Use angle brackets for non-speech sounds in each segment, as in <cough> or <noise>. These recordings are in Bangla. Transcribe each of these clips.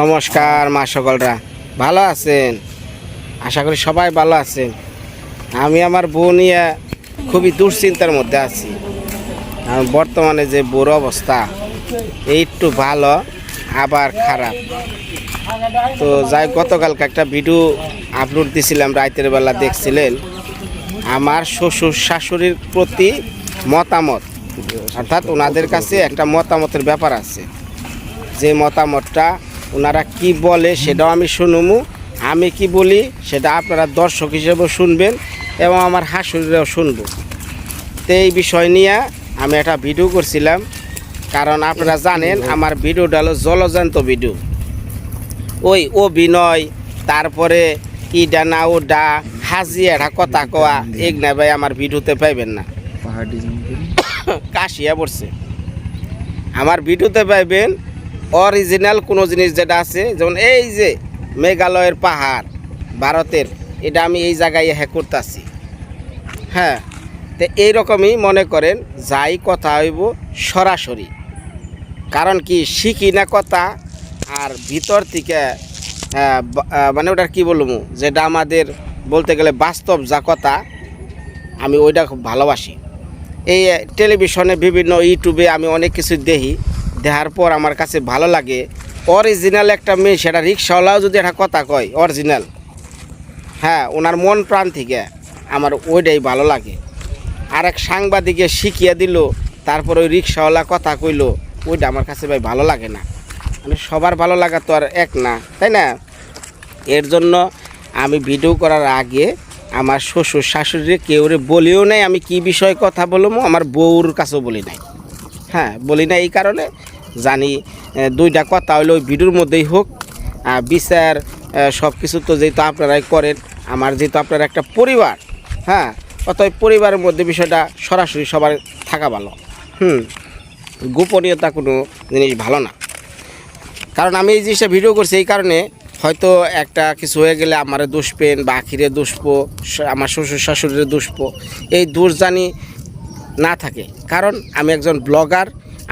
নমস্কার, মা সকলরা। ভালো আছেন? আশা করি সবাই ভালো আছেন। আমি আমার বউ নিয়ে খুবই দুশ্চিন্তার মধ্যে আছি। বর্তমানে যে বড় অবস্থা একটু ভালো, আবার খারাপ। তো যাই গতকালকে একটা ভিডিও আপলোড দিছিলাম, রাতের বেলা দেখছিলেন। আমার শ্বশুর শাশুড়ির প্রতি মতামত, অর্থাৎ ওনাদের কাছে একটা মতামতের ব্যাপার আছে। যে মতামতটা ওনারা কি বলে সেটাও আমি শুনব, আমি কি বলি সেটা আপনারা দর্শক হিসেবে শুনবেন এবং আমার হাসুরিরাও শুনব। তো এই বিষয় নিয়ে আমি একটা ভিডিও করছিলাম, কারণ আপনারা জানেন আমার ভিডিওটা হলো জলজান্ত ভিডিও ওই অভিনয় তারপরে ইডা না ডা হাজি একটা কথা এক এগনা ভাই আমার ভিডিওতে পাইবেন না। <coughs> কাশিয়া পড়ছে। আমার ভিডিওতে পাইবেন অরিজিনাল কোনো জিনিস যেটা আছে যেমন এই যে মেঘালয়ের পাহাড় ভারতের এটা আমি এই জায়গায় হ্যাঁ করতেছি। হ্যাঁ তো এইরকমই মনে করেন যাই কথা হইব সরাসরি। কারণ কি শিখি না কথা আর ভিতর থেকে আহ, মানে ওটার কি বলব যেটা আমাদের বলতে গেলে বাস্তব যা কথা আমি ওইটা খুব ভালোবাসি। এই টেলিভিশনে বিভিন্ন ইউটিউবে আমি অনেক কিছু দেখি দেখার পর আমার কাছে ভালো লাগে। অরিজিনাল একটা মেয়ে সেটা রিক্সাওয়ালাও যদি একটা কথা কয় অরিজিনাল। হ্যাঁ ওনার মন প্রাণ থেকে আমার ওইটাই ভালো লাগে। আর এক সাংবাদিকে শিখিয়ে দিল তারপর ওই রিক্সাওয়ালা কথা কইলো ওইটা আমার কাছে ভাই ভালো লাগে না। মানে সবার ভালো লাগা তো আর এক না, তাই না? এর জন্য আমি ভিডিও করার আগে আমার শ্বশুর শাশুড়ি কেউরে বলিও নাই আমি কি বিষয়ে কথা বলব, আমার বউর কাছেও বলি নাই। হ্যাঁ বলি না এই কারণে। জানি দুইটা কথা হইলে ওই ভিডিওর মধ্যেই হোক। বিচার সব কিছু তো যেহেতু আপনারাই করেন, আমার যেহেতু আপনার একটা পরিবার হ্যাঁ অতএব পরিবারের মধ্যে বিষয়টা সরাসরি সবার থাকা ভালো। হুম, গোপনীয়তা কোনো জিনিস ভালো না। কারণ আমি এই জিনিসটা ভিডিও করছি এই কারণে হয়তো একটা কিছু হয়ে গেলে আমার দুষপেন বা আখিরে দুষপ আমার শ্বশুর শাশুড়ির দুষপ এই দোষ জানি না থাকে। কারণ আমি একজন ব্লগার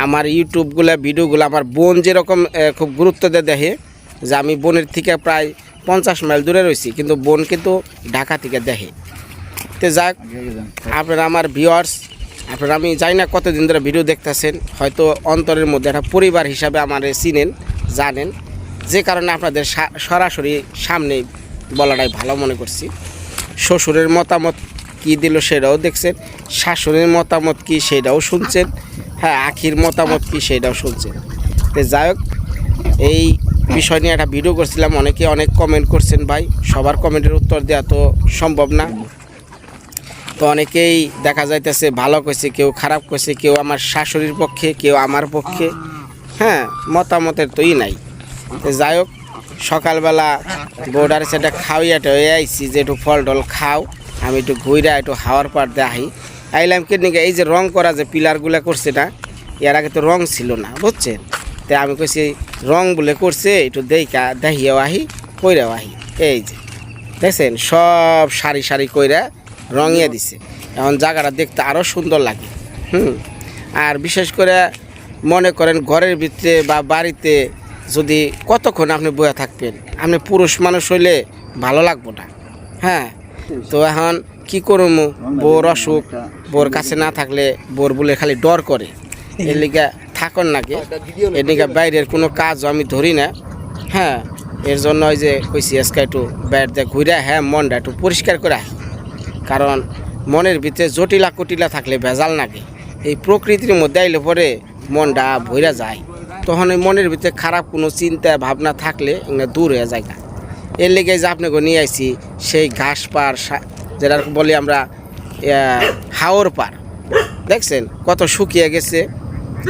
আমার ইউটিউবগুলো ভিডিওগুলো আমার বোন যেরকম খুব গুরুত্ব দিয়ে দেখে যে আমি বোনের থেকে প্রায় পঞ্চাশ মাইল দূরে রয়েছি, কিন্তু বোন কিন্তু ঢাকা থেকে দেখে তো যাক, আপনারা আমার ভিওয়ার্স আপনারা আমি জানি না কতদিন ধরে ভিডিও দেখতেছেন, হয়তো অন্তরের মধ্যে একটা পরিবার হিসাবে আমার চিনেন। জানেন। যে কারণে আপনাদের সরাসরি সামনে বলাটাই ভালো মনে করছি। শ্বশুরের মতামত কি দিল সেটাও দেখছেন, শাশুড়ির মতামত কি সেটাও শুনছেন হ্যাঁ আখির মতামত কি সেটাও শুনছেন। তো যাই হোক, এই বিষয় নিয়ে একটা ভিডিও করছিলাম, অনেকে অনেক কমেন্ট করছেন ভাই, সবার কমেন্টের উত্তর দেওয়া তো সম্ভব না। তো অনেকেই দেখা যাইতেছে ভালো কইছে, কেউ খারাপ কইছে, কেউ আমার শাশুড়ির পক্ষে, কেউ আমার পক্ষে। হ্যাঁ মতামতের তো ই নাই। যাই হোক, সকালবেলা বোর্ডার সেটা খাওয়াইয়া টয়ে আইছি যে একটু ফল টল খাও, আমি একটু ঘুইরা একটু হাওয়ার দিয়ে আহি আইলাম কেনিকে এই যে রং করা যে পিলারগুলো করছে না, এর আগে তো রং ছিল না, বুঝছেন? তো আমি কইছি, রং বলে করছে, একটু দেখা দেখিয়াও আহি, কইরাও আহি। এই যে, দেখছেন? সব সারি সারি কইরা রঙিয়ে দিছে। এখন জায়গাটা দেখতে আরও সুন্দর লাগে। হুম? আর বিশেষ করে মনে করেন ঘরের ভিতরে বা বাড়িতে যদি কতক্ষণ আপনি বয়ে থাকবেন আপনি পুরুষ মানুষ হইলে ভালো লাগবো না। হ্যাঁ? তো এখন কি করব বোর অসুখ বোর কাছে না থাকলে বোর বলে খালি ডর করে। এর লিগা থাকন নাকি এর বাইরের কোনো কাজও আমি ধরি না। হ্যাঁ? এর জন্য ওই যে কইসি আজকে একটু বাইরে দিয়ে ঘুরে হ্যাঁ মনটা একটু পরিষ্কার করে। কারণ মনের ভিতরে জটিলা কুটিলা থাকলে ভেজাল নাকি এই প্রকৃতির মধ্যে আইলে পরে মনটা ভইরা যায়। তখন ওই মনের ভিতরে খারাপ কোনো চিন্তা, ভাবনা থাকলে দূর হয়ে যায় গা। এর লেগে যে আপনাকে নিয়ে আইছি, সেই ঘাস পার যেটা বলি আমরা হাওর পার দেখছেন? কত শুকিয়ে গেছে।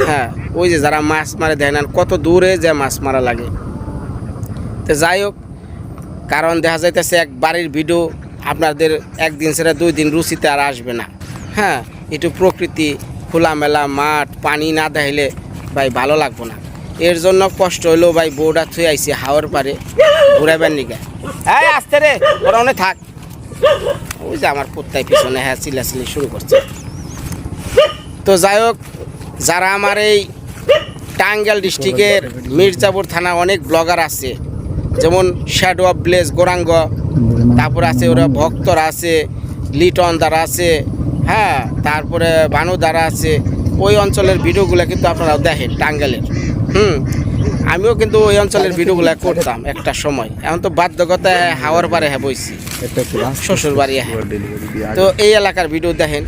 হ্যাঁ ওই যে যারা মাছ মারে দেয় না, কত দূরে যে মাছ মারা লাগে। তো যাই হোক, কারণ দেখা যাইতেছে এক বাড়ির ভিডিও, আপনাদের একদিন সেটা দুই দিন রুচিতে আর আসবে না। হ্যাঁ একটু প্রকৃতি খোলামেলা মাঠ, পানি না দেখাইলে ভাই ভালো লাগবো না। এর জন্য কষ্ট হইলেও ভাই বউটা থুয়ে আইসি হাওয়ার পারে ঘুরাইবার নিকে। এই, আসতে রে, ওরা অনেক থাক। ওই যে আমার কুত্তায় পিছনে হ্যাঁ চিল্লাচিল্লি শুরু করছে। তো যাই হোক, যারা আমার এই টাঙ্গাইল ডিস্ট্রিক্টের মির্জাপুর থানা অনেক ব্লগার আছে, যেমন শ্যাডো অফ ব্লেস গোরাঙ্গ তারপরে আছে ওরা ভক্তরা আছে, লিটন দ্বারা আছে হ্যাঁ তারপরে বানু দ্বারা আছে ওই অঞ্চলের ভিডিওগুলো কিন্তু আপনারা দেখেন টাঙ্গাইলের। হুম আমিও কিন্তু ওই অঞ্চলের ভিডিওগুলো করতাম একটা সময়। এখন তো বাধ্যকতায় হাওয়ার পারে হ্যাঁ বইছি। শ্বশুর বাড়ি হ্যাঁ। তো এই এলাকার ভিডিও দেখেন।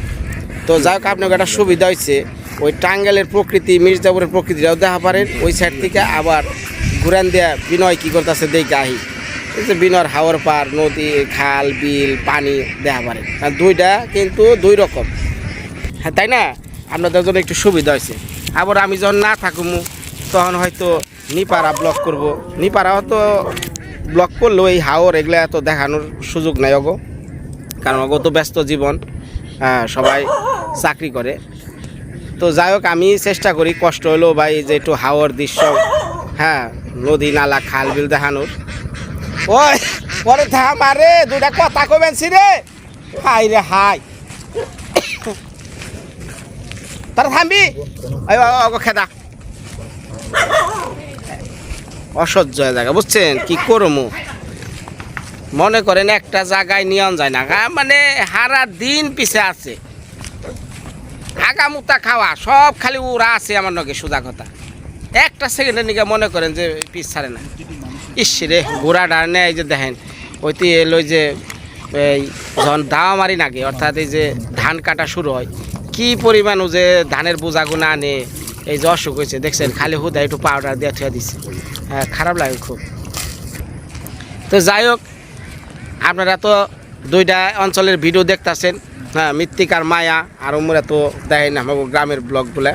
তো যাই হোক আপনাকে একটা সুবিধা হয়েছে ওই টাঙ্গাইলের প্রকৃতি মির্জাপুরের প্রকৃতিটাও দেখা পারেন। ওই সাইড থেকে আবার ঘুরান দেয়া বিনয় কী করতেছে দেখে আহি যে বিনয়ের হাওয়ার পার নদী খাল বিল পানি দেখা পারে। দুইটা কিন্তু দুই রকম। হ্যাঁ তাই না? আপনাদের জন্য একটু সুবিধা হয়েছে। আবার আমি যখন না থাকুমু তখন হয়তো নিপাড়া ব্লক করব। নিপাড়াও তো ব্লক করলেও এই হাওর এগুলো এত দেখানোর সুযোগ নাই অগো। কারণ অগো তো ব্যস্ত জীবন। হ্যাঁ, সবাই চাকরি করে। তো যাই হোক আমি চেষ্টা করি কষ্ট হলেও ভাই যে একটু হাওয়ার দৃশ্য হ্যাঁ নদী নালা খাল বিল দেখানোর। ওই, পরে থাম আরে দুটা কথা কবেন রে হাই রে হাই। তারা থামবি? খেদা। অসহ্য জায়গা, বুঝছেন? কি করমু? মনে করেন একটা জায়গায় নিয়ন যায় না। মানে হারা দিন পিছে আছে। আগামুতা খাওয়া, সব খালি ওরা আছে আমার নগে, সোজা কথা। একটা সেকেন্ডের নিকে মনে করেন যে পিস ছাড়ে না। ইস রে, গোড়া ডানে এই যে দেখেন, ওইটি এলো যে, এই যখন দাওয়া মারি নাগে, অর্থাৎ এই যে ধান কাটা শুরু হয়, কি পরিমাণ যে ধানের বোঝাগুলো আনে এই যে অসুখ হয়েছে, দেখছেন, খালি হুদা একটু পাউডার দিয়ে থুয়ে দিছে। হ্যাঁ খারাপ লাগে খুব। তো যাই হোক, আপনারা তো দুইটা অঞ্চলের ভিডিও দেখতাছেন হ্যাঁ মৃত্তিকার মায়া, আর ওমরা তো দেখেন আমাকে গ্রামের ব্লগগুলো।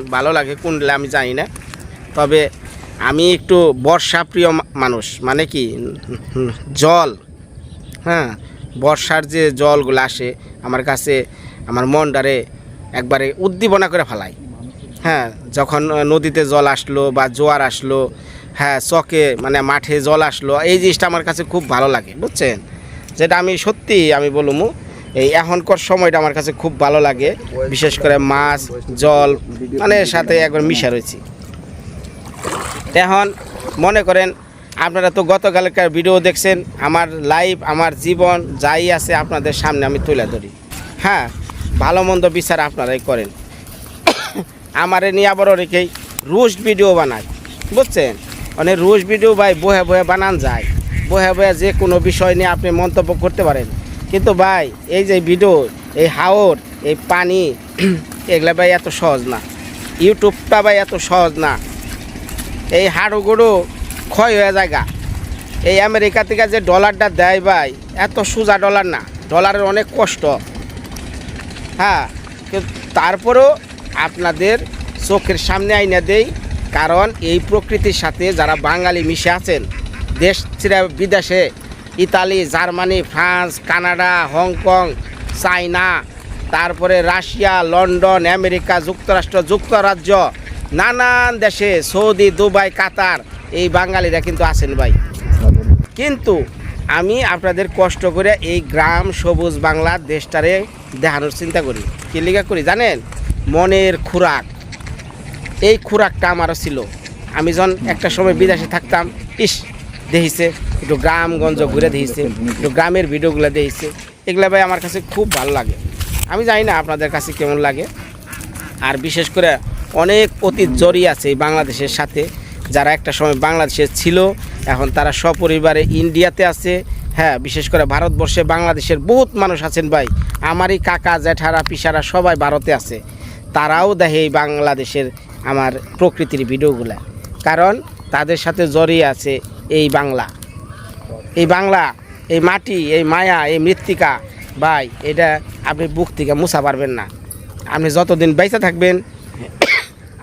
<coughs> ভালো লাগে, কোনগুলো আমি জানি না। তবে আমি একটু বর্ষা প্রিয় মানুষ মানে কি, জল হ্যাঁ বর্ষার যে জলগুলো আসে, আমার কাছে, আমার মনটারে একবারে উদ্দীপনা করে ফেলায়। হ্যাঁ যখন নদীতে জল আসলো বা জোয়ার আসলো হ্যাঁ চকে মানে মাঠে জল আসলো, এই জিনিসটা আমার কাছে খুব ভালো লাগে, বুঝছেন? যেটা আমি সত্যি আমি বলব এই এখনকার সময়টা আমার কাছে খুব ভালো লাগে, বিশেষ করে মাছ, জল মানে সাথে একবার মিশা রয়েছি। এখন মনে করেন আপনারা তো গতকালকার ভিডিও দেখছেন, আমার লাইফ আমার জীবন যাই আছে আপনাদের সামনে আমি তুলে ধরি। হ্যাঁ ভালো মন্দ বিচার আপনারাই করেন। <coughs> আমারে নিয়ে আবার অনেকেই রোস্ট ভিডিও বানায়, বুঝছেন? মানে রুশ ভিডিও ভাই, বহে বহে বানান যায়। বহে বহে যে কোনো বিষয় নিয়ে আপনি মন্তব্য করতে পারেন। কিন্তু ভাই, এই যে ভিডিও, এই হাওর, এই পানি, <coughs> এগুলা ভাই এত সহজ না। ইউটিউবটা ভাই এত সহজ না। এই হাড়ু ক্ষয় হয়ে জায়গা এই আমেরিকা থেকে যে ডলারটা দেয় ভাই, এত সোজা ডলার না ডলারের অনেক কষ্ট। হ্যাঁ তারপরেও আপনাদের চোখের সামনে আইনা দেই, কারণ এই প্রকৃতির সাথে যারা বাঙালি মিশে আছেন, দেশ বিদেশে, Italy, Germany, France, Canada, Hong Kong, China, তারপরে রাশিয়া, লন্ডন, আমেরিকা, যুক্তরাষ্ট্র, যুক্তরাজ্য নানান দেশে, সৌদি, দুবাই, কাতার, এই বাঙালিরা কিন্তু আছেন ভাই। কিন্তু আমি আপনাদের কষ্ট করে এই গ্রাম সবুজ বাংলা দেশটারে দেখানোর চিন্তা করি। কি লিগা করি জানেন? মনের খোরাক। এই খোরাকটা আমারও ছিল। আমি যখন একটা সময় বিদেশে থাকতাম, ইস, দেখিছে, একটু গ্রামগঞ্জ ঘুরে দেখিছে, একটু গ্রামের ভিডিওগুলো দেখিছে। এগুলো ভাই আমার কাছে খুব ভালো লাগে। আমি জানি না আপনাদের কাছে কেমন লাগে। আর বিশেষ করে অনেক অতীত জড়িয়ে আছে এই বাংলাদেশের সাথে। যারা একটা সময় বাংলাদেশে ছিল, এখন তারা সপরিবারে ইন্ডিয়াতে আছে। হ্যাঁ বিশেষ করে ভারতবর্ষে বাংলাদেশের বহুত মানুষ আছেন ভাই। আমারই কাকা জ্যাঠারা পিসারা সবাই ভারতে আছে। তারাও দেখে এই বাংলাদেশের আমার প্রকৃতির ভিডিওগুলা। কারণ তাদের সাথে জড়িয়ে আছে এই বাংলা। এই বাংলা, এই মাটি, এই মায়া, এই মৃত্তিকা, ভাই, এটা আপনি বুক থেকে মুছা পারবেন না। আপনি যতদিন বেঁচে থাকবেন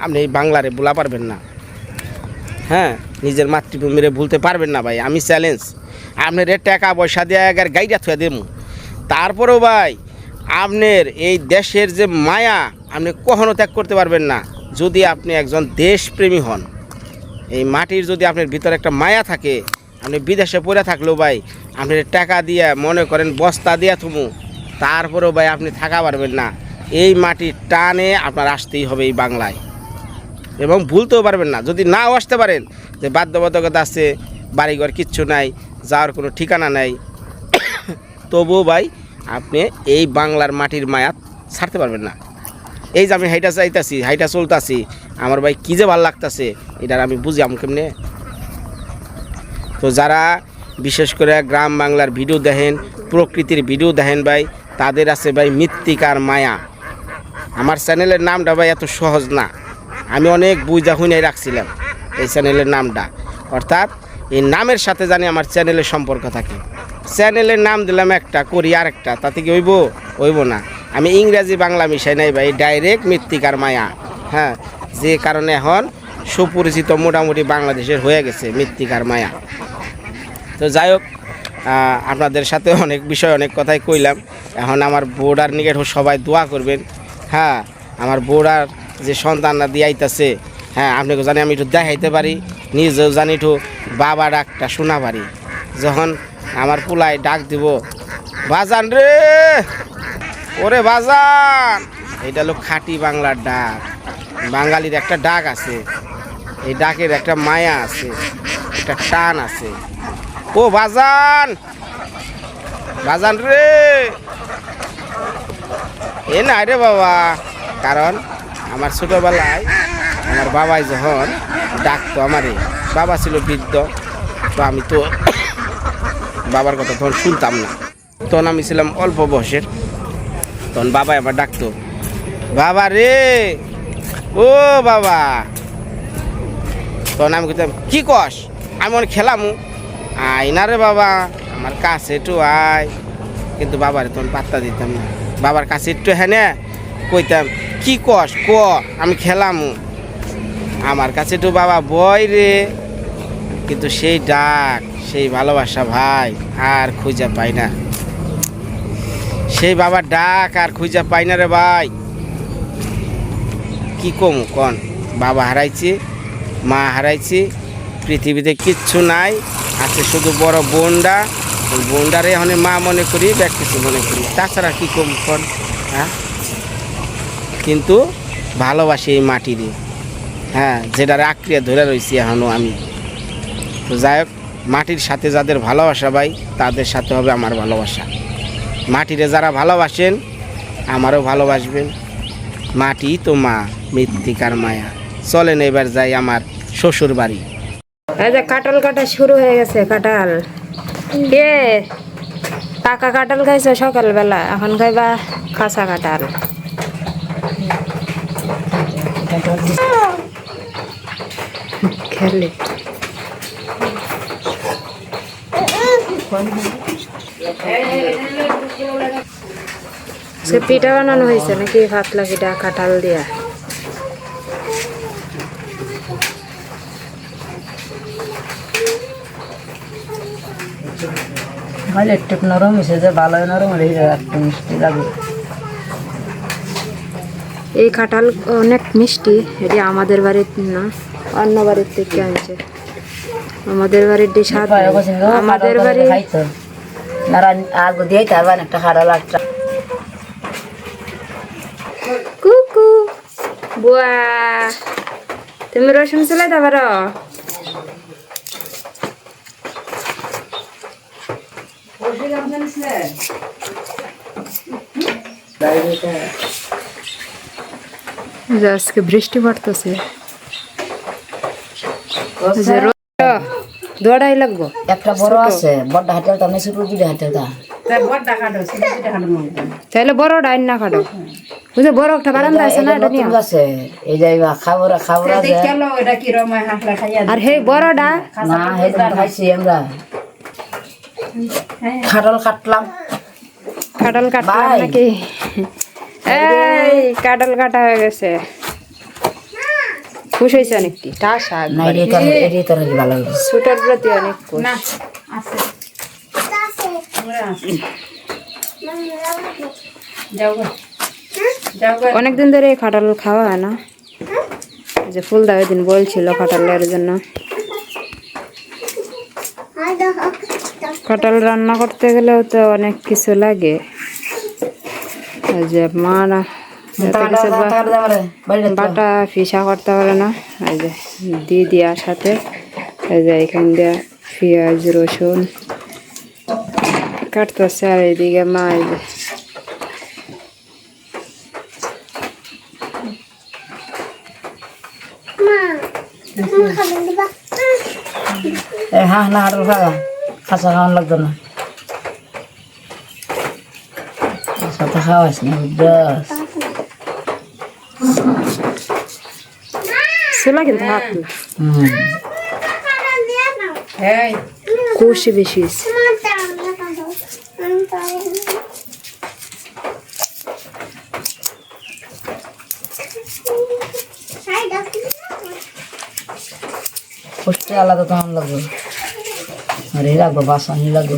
আপনি বাংলারে ভোলা পারবেন না। হ্যাঁ নিজের মাতৃভূমিরে ভুলতে পারবেন না ভাই, আমি চ্যালেঞ্জ আপনার টাকা পয়সা দিয়ে এগার গাইডা থুয়ে দেবো তারপরেও ভাই, আপনার এই দেশের যে মায়া, আপনি কখনও ত্যাগ করতে পারবেন না। যদি আপনি একজন দেশপ্রেমী হন, এই মাটির যদি আপনার ভিতরে একটা মায়া থাকে, আপনি বিদেশে পড়ে থাকলেও ভাই আপনি টাকা দিয়ে মনে করেন বস্তা দিয়ে থুমু, তারপরেও ভাই আপনি থাকা পারবেন না। এই মাটির টানে আপনার আসতেই হবে এই বাংলায়। এবং ভুলতেও পারবেন না। যদি নাও আসতে পারেন, যে বাধ্যবাধকতা আছে, বাড়িঘর কিচ্ছু নাই, যাওয়ার কোনো ঠিকানা নাই, <coughs> তবুও ভাই আপনি এই বাংলার মাটির মায়াত ছাড়তে পারবেন না। এই যে আমি হাইটা চাইতাছি, হাইটা চলতাছি, আমার ভাই কী যে ভালো লাগতাছে, এটার আমি বুঝি আমি কেমনে? তো যারা বিশেষ করে গ্রাম বাংলার ভিডিও দেখেন, প্রকৃতির ভিডিও দেখেন ভাই, তাদের আছে ভাই মৃত্তিকার মায়া। আমার চ্যানেলের নামটা ভাই এত সহজ না। আমি অনেক বুঝা হুইনাই রাখছিলাম এই চ্যানেলের নামটা। অর্থাৎ এই নামের সাথে জানি আমার চ্যানেলের সম্পর্ক থাকে। চ্যানেলের নাম দিলাম একটা, করি আরেকটা, তাতে কি হইব? হইব না। আমি ইংরাজি বাংলা মিশাই নাই ভাই, ডাইরেক্ট মৃত্তিকার মায়া। হ্যাঁ যে কারণে এখন সুপরিচিত মোটামুটি বাংলাদেশের হয়ে গেছে মৃত্তিকার মায়া। তো যাই হোক আপনাদের সাথে অনেক বিষয় অনেক কথাই কইলাম। এখন আমার বোর্ডার নিকট সবাই দোয়া করবেন। হ্যাঁ আমার বোর্ডার যে সন্তানরা দিয়াইতেছে হ্যাঁ আপনাকে জানি আমি একটু দেখাইতে পারি, নিজেও জানি একটু বাবা ডাকটা শোনা পারি। যখন আমার পোলায় ডাক দিব, বাজান রে! ওরে বাজান! এটা হলো খাঁটি বাংলার ডাক। বাঙালির একটা ডাক আছে, এই ডাকের একটা মায়া আছে, একটা টান আছে। ও বাজান! বাজান রে! এ না রে বাবা। কারণ আমার ছোটবেলায় আমার বাবাই যখন ডাকতো আমারে, বাবা ছিল বৃদ্ধ, তো আমি তো বাবার কথা তখন শুনতাম না। তখন আমি ছিলাম অল্প বয়সের, তখন বাবাই আমার ডাকতো, বাবা রে, ও বাবা। তখন আমি কইতাম, কি কস? আমি অনেক খেলামু। আয় না রে বাবা, আমার কাছে একটু আয়। কিন্তু বাবারে তখন পাত্তা দিতাম না। বাবার কাছে একটু হ্যাঁ কইতাম কি কস? ক, আমি খেলামু। আমার কাছে তো বাবা বয় রে। কিন্তু সেই ডাক, সেই ভালোবাসা ভাই আর খুঁজে পাই না। সেই বাবার ডাক আর খুঁজে পাই না রে ভাই। কি কম কন? বাবা হারাইছি, মা হারাইছি, পৃথিবীতে কিচ্ছু নাই, আছে শুধু বড় বোনডা। বোনডারে এখন মা মনে করি ব্যাগ কিছু মনে করি। তাছাড়া কি কম কন? হ্যাঁ? কিন্তু ভালোবাসি এই মাটিরে হ্যাঁ যেটার আক্রিয়া ধরে রয়েছি এখনও আমি। তো যাই হোক, মাটির সাথে যাদের ভালোবাসা ভাই, তাদের সাথে হবে আমার ভালোবাসা। মাটিরে যারা ভালোবাসেন, আমারও ভালোবাসবেন। মাটি তো মা, মৃত্তিকার মায়া। চলেন এবার যাই আমার শ্বশুর বাড়ি। এই যে কাঁঠাল কাটা শুরু হয়ে গেছে, কাঁঠাল। কে? পাকা কাঁঠাল খাইছো সকালবেলা, এখন খাইবা কাঁচা কাঁঠাল। খেলে। পিঠা বানানো হয়েছে নাকি পাতলা পিঠা কাঁঠাল দিয়া? নরম হয়েছে যে, ভালো নরম হলে একটু মিষ্টি লাগে এই কাঁঠাল অনেক মিষ্টি, এটি আমাদের বাড়ির না, অন্য বাড়ির থেকে আনছে। আমাদের বাড়ির ডি স্বাদ নেই। আমাদের বাড়ি তারপর একটা কুকু তুমি রসুন চলাইতে পারো যে আজকে বৃষ্টি পড়তেছে। যে লাগবো। একটা বড় আছে বড় হাটেল তা মেসুর রুটি হাটেল তা তাহলে বড় ডাইন না কাটো। বুঝে বড় একটা বারান্দা আছে না এটা নিয়ে আছে। এই যে খাবরা খাবরা আর হে বড়টা না যে খাইছি আমরা। খাটল কাটলাম। কাটল কাটলাম নাকি? এই কাটল কাটা হয়ে গেছে। খুশ হয়েছে অনেকটি। তা শাক না এটি তোর এটি তোর ভালো হয়েছে ছুটার প্রতি অনেক খুশ। অনেকদিন ধরে খাটাল খাওয়া হয় না। যে ফুল দাও দিন বলছিল কাঁঠালের জন্য। কাঁঠাল রান্না করতে গেলেও তো অনেক কিছু লাগে। যে মা না যাতে কিছু বা- বাটা ফিসা করতে পারে না। এই যে দিদি আর সাথে এই যে এখান দিয়ে পেঁয়াজ রসুন কাটতেছে আর এইদিকে মা এই যে হ্যাঁ না আরও খাসা খাওয়ান লাগতো না। সাথে খাওয়াস না বুঝছস চুলা কিন্তু হাত কুশি বেশি। পুষ্টি আলাদা তখন লাগবে আর লাগবে বাসানি লাগবে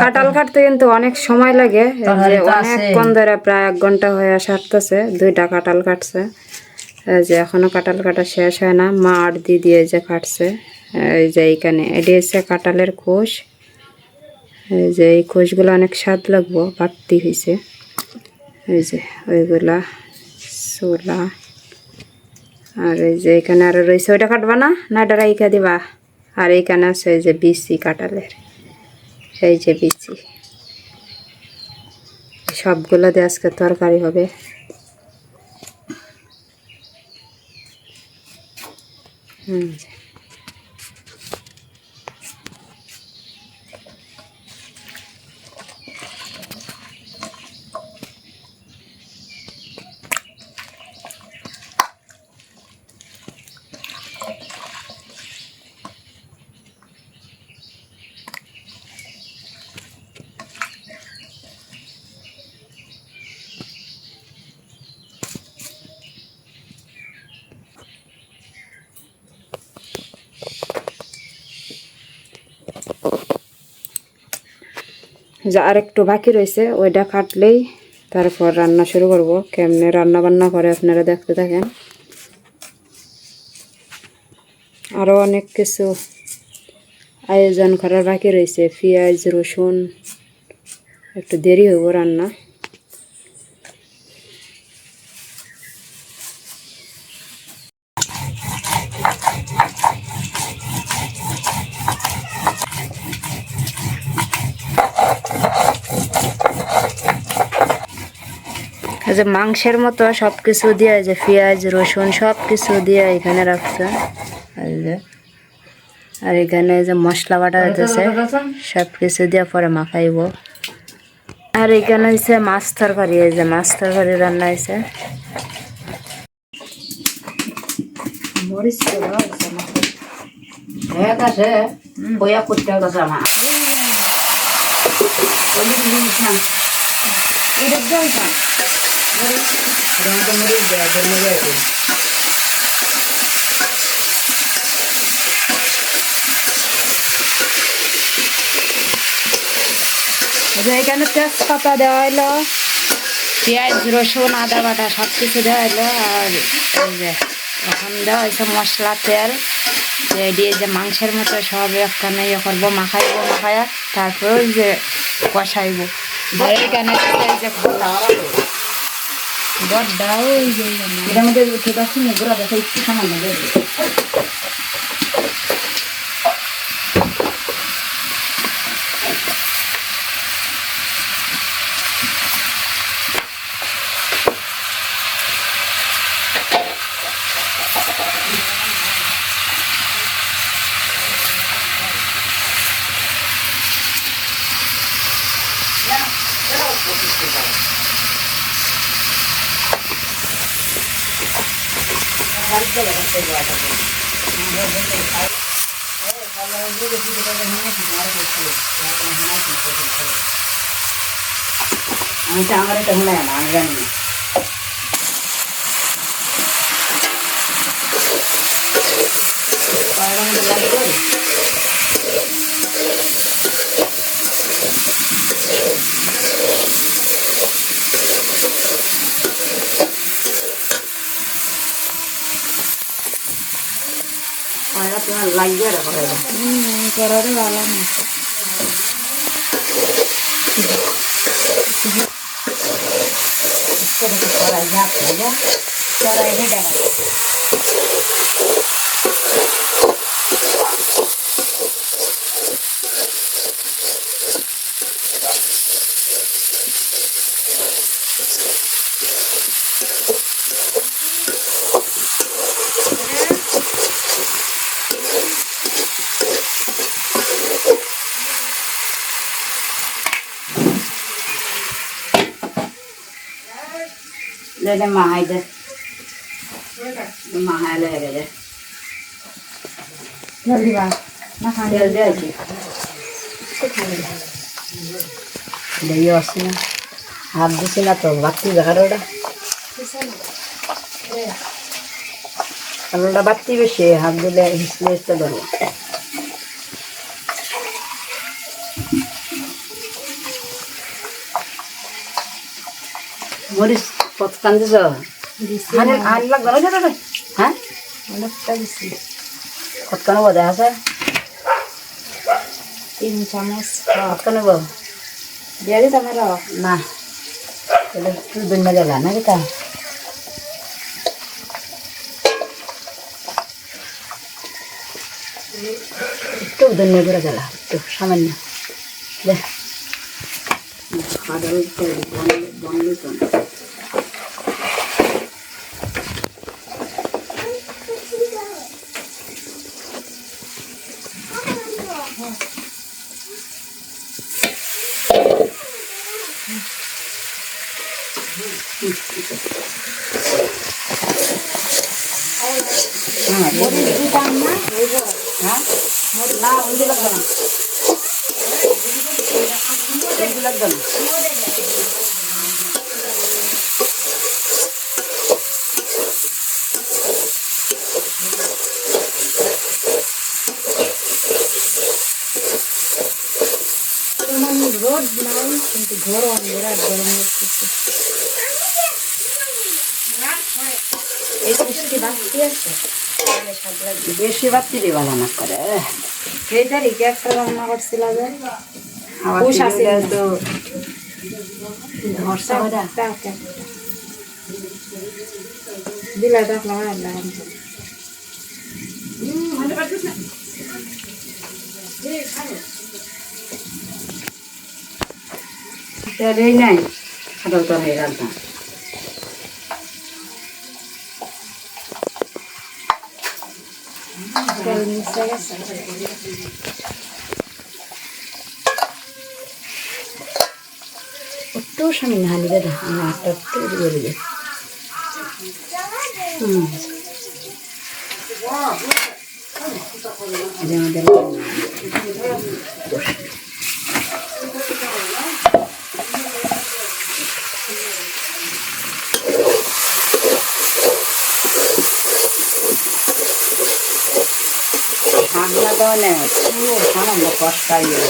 কাঁঠাল কাটতে কিন্তু অনেক সময় লাগে অনেকক্ষণ ধরে প্রায় এক ঘণ্টা হয়ে সারতেছে দুইটা কাঁঠাল কাটছে। এই যে এখনও কাঁঠাল কাটা শেষ হয় না মা আর দিদি এই যে কাটছে এই যে এইখানে এটি হচ্ছে কাঁঠালের কোষ এই যে এই কোষগুলো অনেক স্বাদ লাগবো বাড়তি হয়েছে এই যে ওইগুলা ছোলা আর এই যে এখানে আরও রয়েছে ওইটা কাটবা না? না এটা রাইখা দিবা। আর এইখানে আছে এই যে বিসি কাঁঠালের এই যে বিচি। সবগুলো দিয়ে আজকে তরকারি হবে। হুম। যে আর একটু বাকি রয়েছে, ওইটা কাটলেই তারপর রান্না শুরু করব। কেমনে রান্না বান্না করে আপনারা দেখতে থাকেন। আরও অনেক কিছু আয়োজন করার বাকি রয়েছে। পেঁয়াজ, রসুন, একটু দেরি হইব রান্না। এই যে মাংসের মতো সব কিছু দিয়ে যে পেঁয়াজ রসুন সব কিছু দিয়ে এখানে রাখছে। আর এখানে যে মশলা বাটা দিতেছে সব কিছু দিয়ে পরে মাখাইব। আর এখানে হচ্ছে মাছ তরকারি এই যে মাছ তরকারি রান্না হয়েছে হ্যাঁ বইয়া করতে কাছে আমার এই যে এখানে তেজপাতা দেওয়া হলো পেঁয়াজ, রসুন, আদা বাটা সব কিছু দেওয়া হলো আর এখন দেওয়া হয়েছে মশলা, তেল এই যে মাংসের মতো সব একখানে ইয়ে করব, মাখাইবো মাখাইয়া তারপর যে কষাইবো। এখানে যে গড্ডা গড্ডা ওই যে। এটার মধ্যে উঠে যাচ্ছি না ঘোরা দেখা একটু সামান্য দেবে আমি তো আমার এটা মনে হয় না ഇതിൻ്റെ മായത് മാല വരത് ജൽദി വാ. ജൽദി ആക്കി ദയ്യ വസിന হাত দিছি না তো বাতি ঝাড়োটা আলোটা বাতি বেশি হাত দিলে হিসলে হিসলে ধরো মরিচ কত কান দিছ। হানি লাগবে না হ্যাঁ? অনেকটা দিছি। কত কান বোধ আছে? তিন চামচ। কত কান বোধ? দিয়ে দিতাম আরও না। তাহলে একটু দুনিয়া গেলা না কিতা? একটু দুনিয়া করে গেলা একটু সামান্য খাবার বন্ধ তো হ্যাঁ দিতাম না হ্যাঁ না উল্টে লাগবে না উল্টে লাগবে না। রোদ নাই কিন্তু গরম বিরাট গরম হচ্ছে বেশি বাতি দিবা না করে এই তারিখে রান্না করছিল যে? আবার পুষ আছে দিলে কিন্তু। তো ধরছে ওটা তাও একটা। দিলে দেখলাম আল্লাহ তেলই নাই খাদল তরকারি রান্না তেল মিশে গেছে একটু স্বামী হানি দে আমি আটটা একটু দিয়ে দিবে আমাদের ভাগনা দেওয়া নেই। পুরো সামান্য কষ্টাইয়ে